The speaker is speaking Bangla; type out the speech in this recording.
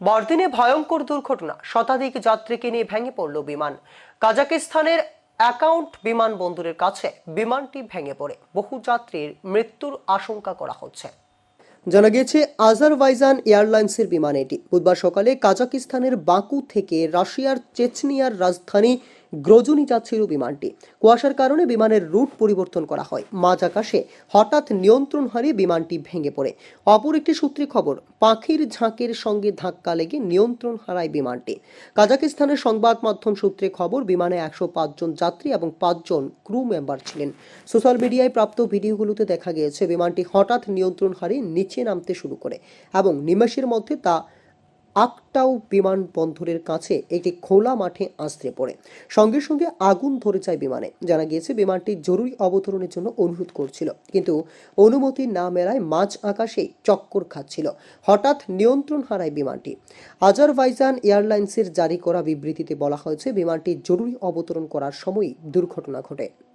বড়দিনে ভয়ঙ্কর দুর্ঘটনা, শতাধিক যাত্রীকে নিয়ে ভেঙে পড়ল বিমান। কাজাকিস্তানের অ্যাকাউন্ট বিমানবন্দরের কাছে বিমানটি ভেঙে পড়ে। বহু যাত্রীর মৃত্যুর আশঙ্কা করা হচ্ছে। জানা গিয়েছে, আজারবাইজান এয়ারলাইন্সের বিমান এটি। বুধবার সকালে কাজাকিস্তানের বাকু থেকে রাশিয়ার চেচনিয়ার রাজধানী গ্রজনি যাচ্ছিল বিমানটি। কুয়াশার কারণে বিমানের রুট পরিবর্তন করা হয়। মাঝ আকাশে হঠাৎ নিয়ন্ত্রণ হারিয়ে বিমানটি ভেঙে পড়ে। অপর একটি সূত্রে খবর, পাখির ঝাঁকের সঙ্গে ধাক্কা লেগে নিয়ন্ত্রণ হারায় বিমানটি। কাজাকিস্তানের সংবাদ মাধ্যম সূত্রে খবর, বিমানে একশো জন যাত্রী এবং পাঁচজন ক্রু মেম্বার ছিলেন। সোশ্যাল মিডিয়ায় প্রাপ্ত ভিডিওগুলোতে দেখা গিয়েছে, বিমানটি হঠাৎ নিয়ন্ত্রণ হারিয়ে নিচে নামতে শুরু করে এবং নিমেষের মধ্যে তা আকটাউ বিমানবন্দরের কাছে একটি খোলা মাঠে আশ্রে পড়ে। সঙ্গে সঙ্গে আগুন ধরে যায় বিমানে। জানা গিয়েছে, বিমানটি জরুরি অবতরণের জন্য অনুরোধ করছিল। কিন্তু অনুমতি না মেলায় মাঝ আকাশে চক্কর খাচ্ছিল। হঠাৎ নিয়ন্ত্রণ হারায় বিমানটি। আজারবাইজান এয়ারলাইন্সের জারি করা বিবৃতিতে বলা হয়েছে, বিমানটি জরুরি অবতরণ করার সময়ই দুর্ঘটনা ঘটে।